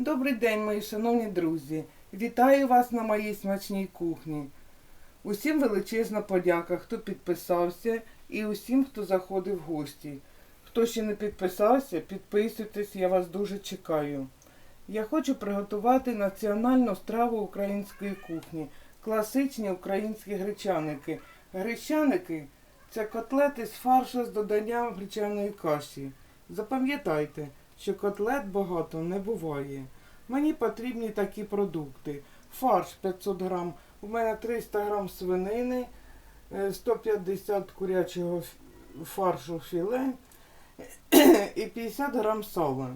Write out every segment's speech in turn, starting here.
Добрий день, мої шановні друзі! Вітаю вас на моїй смачній кухні. Усім величезна подяка, хто підписався, і усім, хто заходив в гості. Хто ще не підписався, підписуйтесь, я вас дуже чекаю. Я хочу приготувати національну страву української кухні, класичні українські гречаники. Гречаники це котлети з фаршу з доданням гречаної каші. Запам'ятайте, що котлет багато не буває. Мені потрібні такі продукти. Фарш 500 грам, у мене 300 грам свинини, е, 150 курячого фаршу філе і 50 грам сала.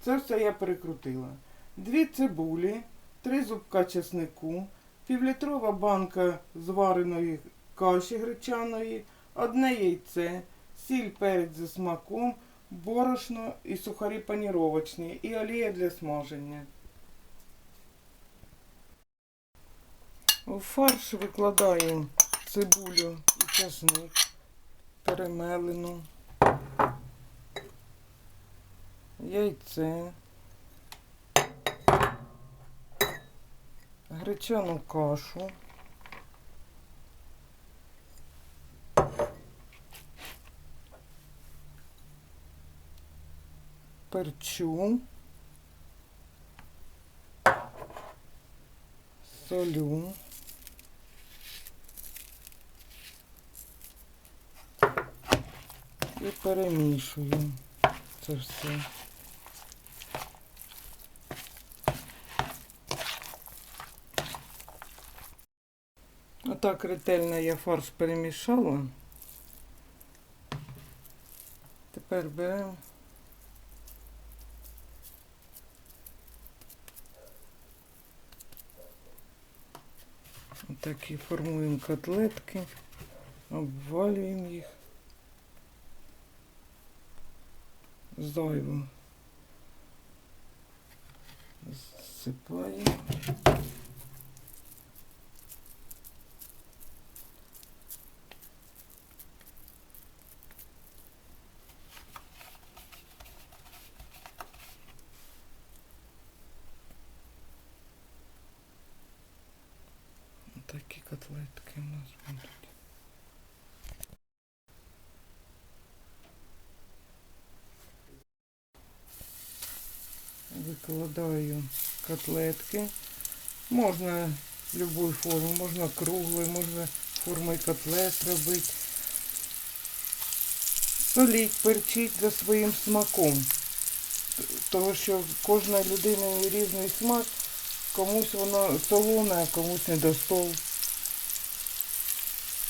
Це все я перекрутила. Дві цибулі, три зубка чеснику, півлітрова банка звареної каші гречаної, одне яйце, сіль перець за смаком, борошно і сухарі паніровочні, і олія для смаження. У фарш викладаю цибулю і чесник, перемелену, яйце, гречану кашу. Перчу, солю. І перемішую це все. Отак ретельно я фарш перемішала. Тепер беремо Такі формуємо котлетки, обвалюємо їх. Зайву засипаємо. Такі котлетки у нас будуть. Викладаю котлетки. Можна любої форми, можна круглої, можна формою котлет робити. Соліть, перчіть за своїм смаком. Того, що кожна людина різний смак. Комусь воно солоне, а комусь не до столу.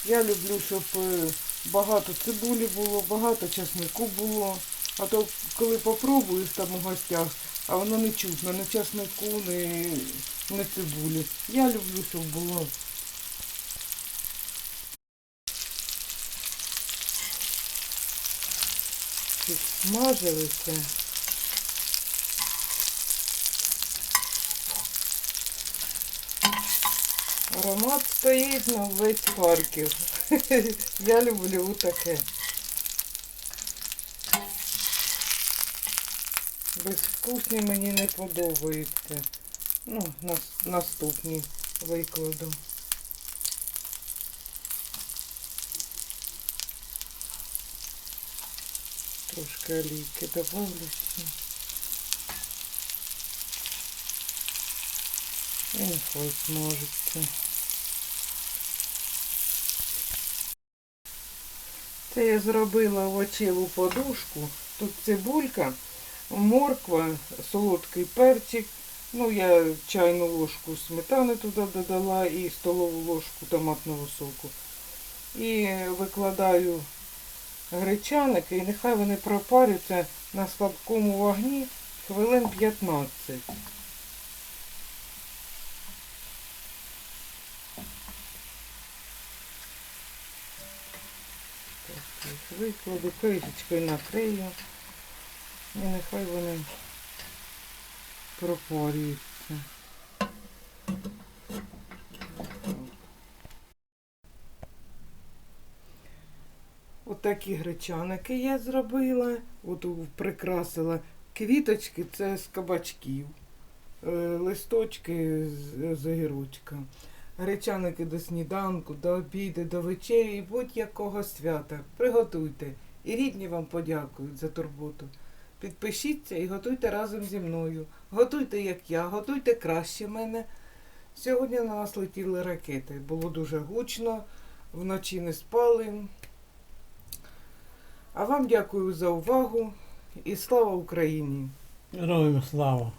Я люблю, щоб е, багато цибулі було, багато часнику було. А то коли попробуєш там у гостях, а воно не чутно, ні часнику, ні, ні цибулі. Я люблю, щоб було. Підсмажилися. Аромат стоїть на весь Харків. Я люблю таке. Безвкусні мені не подобаються. Ну, нас, наступні викладу. Трошки олійки добавлю. ще. І нехай смажиться. Це я зробила овочеву подушку. Тут цибулька, морква, солодкий перчик. Ну, я чайну ложку сметани туди додала і столову ложку томатного соку. І викладаю гречаники, і нехай вони пропаряться на слабкому вогні хвилин 15. Так, їх викладу, кришечкою накрию. І нехай вони пропарюються. Отакі гречаники я зробила. От прикрасила квіточки, це з кабачків. е, листочки з, огірочка. Гречаники до сніданку, до обіду, до вечері і будь-якого свята. Приготуйте. І рідні вам подякують за турботу. Підпишіться і готуйте разом зі мною. Готуйте, як я, готуйте краще мене. Сьогодні на нас летіли ракети. Було дуже гучно, вночі не спали. А вам дякую за увагу і слава Україні! Героям слава!